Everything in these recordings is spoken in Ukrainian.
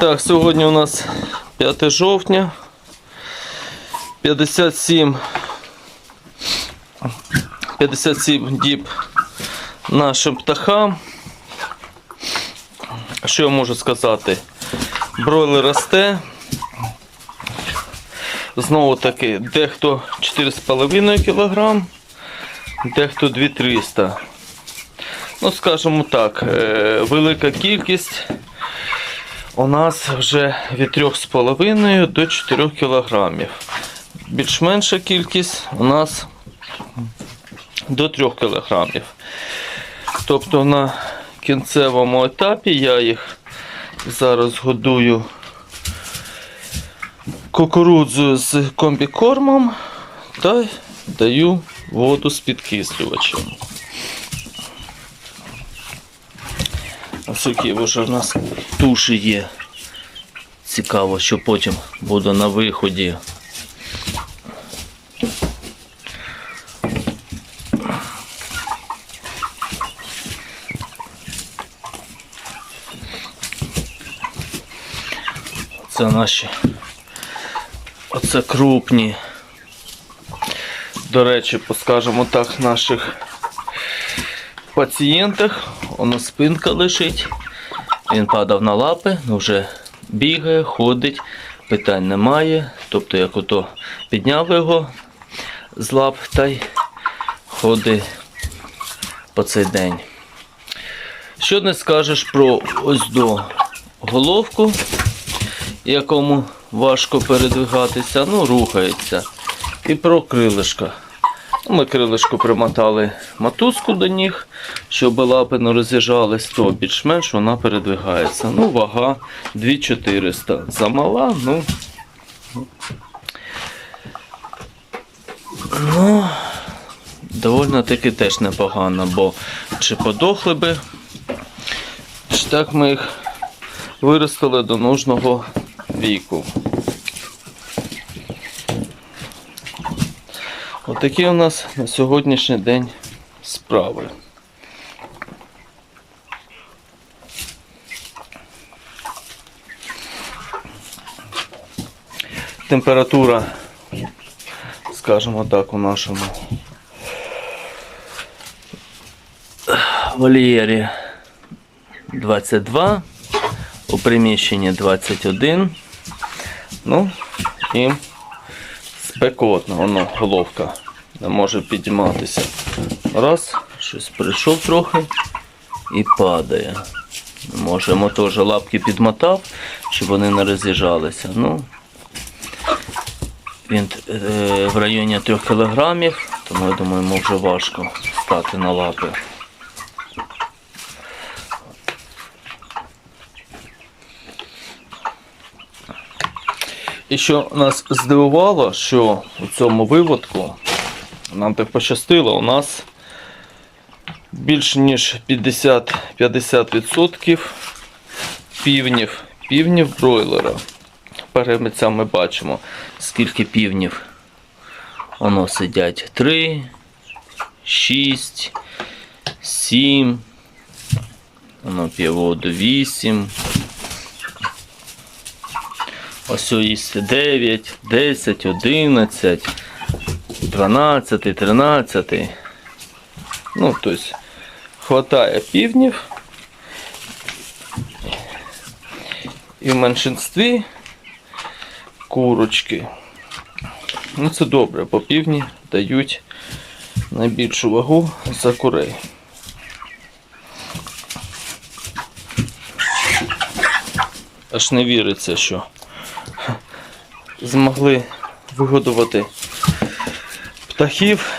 Так, сьогодні у нас 5 жовтня. 57 57 діб нашим птахам. Що я можу сказати? Бройлер росте. Знову таки, дехто 4,5 кг, дехто 2300 Ну, скажімо так, е, велика кількість у нас вже від 3,5 до 4 кг. Більш-менша кількість у нас до 3 кг. Тобто на кінцевому етапі я їх зараз годую кукурудзою з комбікормом та даю воду з підкислювачем. Які вже в нас туші є. Цікаво, що потім буде на виході. Це наші. Оце крупні. До речі, поскажемо так, наших пацієнтах. Воно спинка лежить. Він падав на лапи, ну вже бігає, ходить, питань немає. Тобто, як ото підняв його з лап та й ходить по цей день. Що не скажеш про ось до головку, якому важко передвигатися, ну рухається. І про крилишка. Ми крилишку примотали мотузку до ніг, щоб лапи не роз'їжджались, то більш-менш вона передвигається. Ну, вага 2400. Замала, ну. Ну, довольно таки теж непогано, бо чи подохли би, чи так ми їх виростили до нужного віку. Отакі у нас на сьогоднішній день справи. Температура, скажімо так, у нашому вольєрі 22, у приміщенні 21. Ну і спекотно, воно головка не може підійматися. Раз, щось прийшов трохи і падає. Можемо теж лапки підмотав, щоб вони не роз'їжджалися. Ну, він е, в районі 3 кілограмів, тому я думаю, йому вже важко стати на лапи. І що нас здивувало, що у цьому виводку нам так пощастило, у нас більше ніж 50, 50% півнів, півнів бройлера. Перемиця ми бачимо, скільки півнів воно сидять. 3, 6, 7, воно п'є воду 8. Ось їсть 9, 10, 11, 12, 13. Ну, тобто, хватає півнів. І в меншинстві курочки. Ну, це добре, бо півні дають найбільшу вагу за курей. Аж не віриться, що змогли вигодувати птахів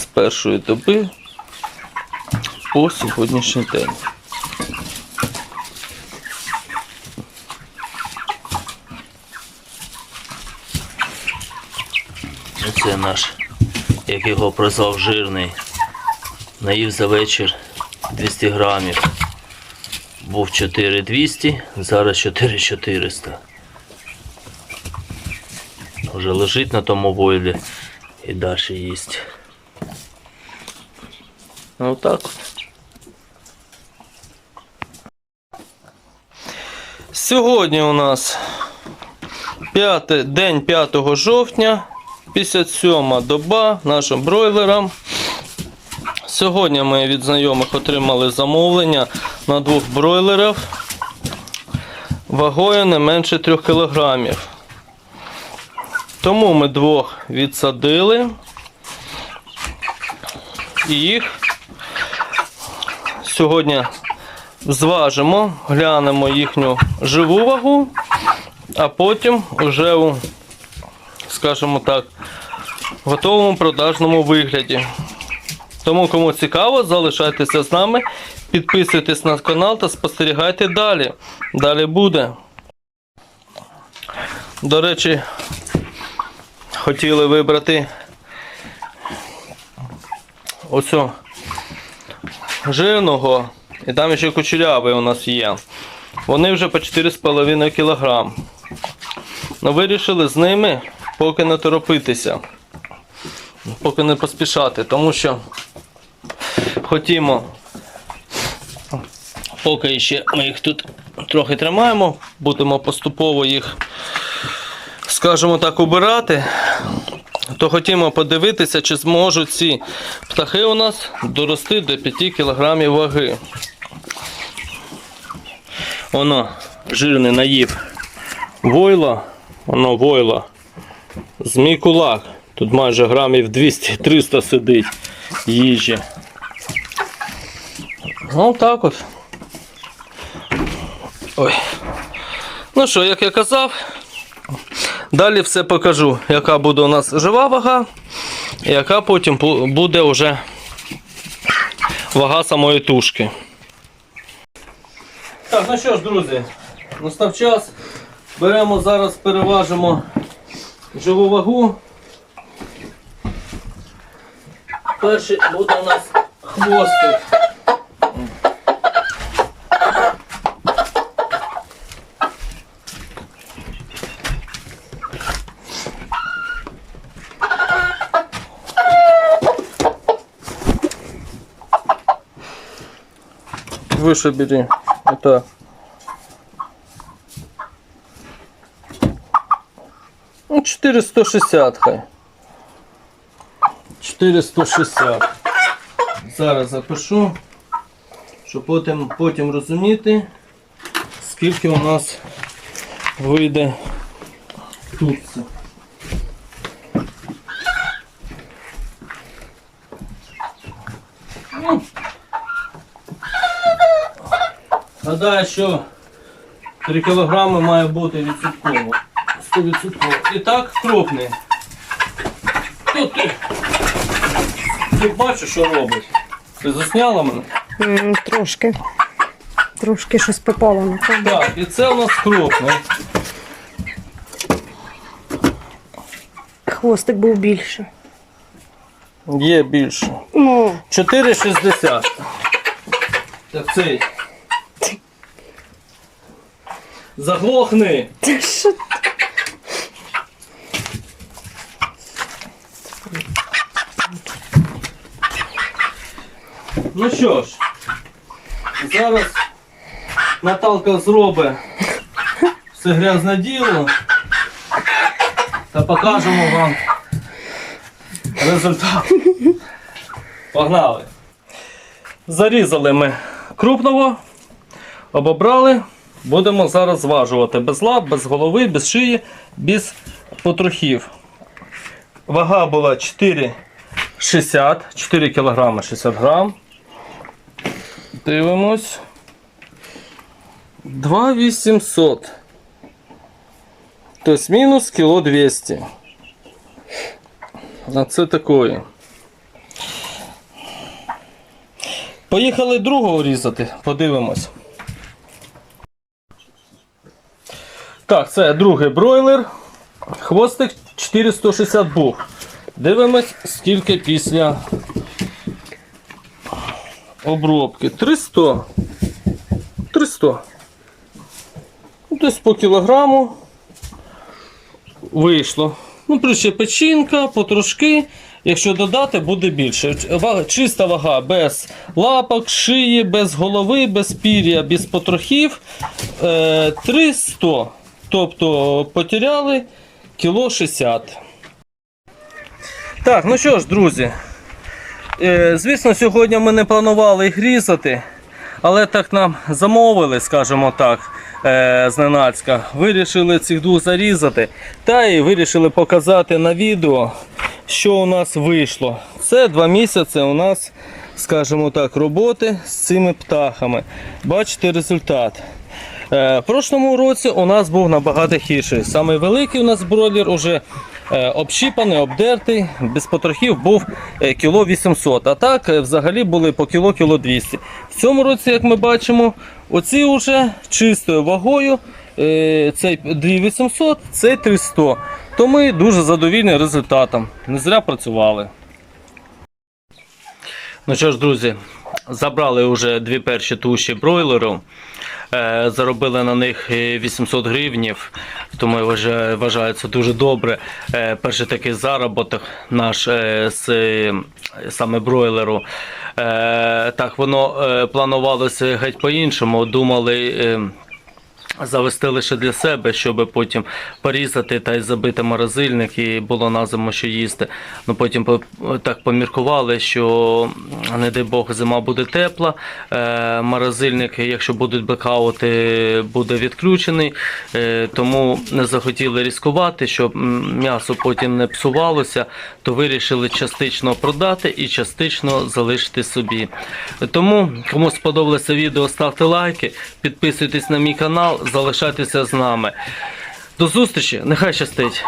з першої доби по сьогоднішній день. Оце наш, як його прозвав жирний, наїв за вечір 200 грамів. Був 4200, зараз 4400. Вже лежить на тому бойлі і далі їсть. Ну так. Сьогодні у нас 5, день 5 жовтня, 57 доба нашим бройлерам. Сьогодні ми від знайомих отримали замовлення на двох бройлерів вагою не менше 3 кг. Тому ми двох відсадили і їх сьогодні зважимо, глянемо їхню живу вагу, а потім вже у, скажімо так, готовому продажному вигляді. Тому, кому цікаво, залишайтеся з нами, підписуйтесь на канал та спостерігайте далі. Далі буде. До речі, хотіли вибрати оцю жирного, і там ще кучерявий у нас є. Вони вже по 4,5 кг. Ну, вирішили з ними поки не торопитися, поки не поспішати, тому що хотімо, поки ще ми їх тут трохи тримаємо, будемо поступово їх, скажімо так, убирати, то хотімо подивитися, чи зможуть ці птахи у нас дорости до 5 кг ваги. Воно жирний наїв войла, воно войла. З мій кулак. Тут майже грамів 200-300 сидить їжі. Ну так от. Ой. Ну що, як я казав, далі все покажу, яка буде у нас жива вага, яка потім буде вже вага самої тушки. Так, ну що ж, друзі, настав час. Беремо зараз, переважимо живу вагу. Перший буде у нас хвостик. Выше бери. Это. Ну, 460 хай. 460. Зараз запишу, щоб потім, потім розуміти, скільки у нас вийде тут. Гадаю, що 3 кілограми має бути відсотково. 100%. І так, крупний. Тут ти, ти бачиш, що робить? Ти засняла мене? М, Трошки. Трошки щось попало на то. Так, і це у нас крупний. Хвостик був більше. Є більше. Ну, 4,60. Так цей. Заглохни. це що? Ну що ж, зараз Наталка зробить все грязне діло та покажемо вам результат. Погнали. Зарізали ми крупного, обобрали. Будемо зараз зважувати без лап, без голови, без шиї, без потрохів. Вага була 4,60, 4 кг 60 грам. Дивимось. 2800. Тобто мінус кіло 200. А це такое. Поїхали другого різати, подивимось. Так, це другий бройлер. Хвостик 460 був. Дивимось, скільки після обробки. 300. 300. Ну, Десь по кілограму вийшло. Ну, плюс ще печінка, потрошки. Якщо додати, буде більше. Вага- Чиста вага без лапок, шиї, без голови, без пір'я, без потрохів. Е, 300. Тобто потеряли кіло 60. Так, ну що ж, друзі. Е, звісно, сьогодні ми не планували їх різати, але так нам замовили, скажімо так, е, зненацька. Вирішили цих двох зарізати та і вирішили показати на відео, що у нас вийшло. Це два місяці у нас, скажімо так, роботи з цими птахами. Бачите результат. Е, В прошлому році у нас був набагато гірший. Самий великий у нас бройлер уже е, общіпаний, обдертий, без потрохів був е, кіло 800. А так взагалі були по кіло кіло 200. В цьому році, як ми бачимо, оці вже чистою вагою. Цей 2800, цей 300. То ми дуже задовільні результатом. Не зря працювали. Ну що ж, друзі, забрали вже дві перші туші бройлеру. Е, Заробили на них е, 800 гривнів, тому я вважаю, вважаю це дуже добре. Е, Перший такий заробіток наш е, з е, саме бройлеру. Е, Так, воно е, планувалося геть по-іншому. Думали. Завести лише для себе, щоб потім порізати та й забити морозильник і було на зиму що їсти. Ну потім так поміркували, що не дай Бог зима буде тепла. Е, морозильник, якщо будуть блекаути, буде відключений. Е, тому не захотіли ризикувати, щоб м'ясо потім не псувалося, то вирішили частично продати і частично залишити собі. Тому, кому сподобалося відео, ставте лайки, підписуйтесь на мій канал, залишайтеся з нами. До зустрічі, нехай щастить!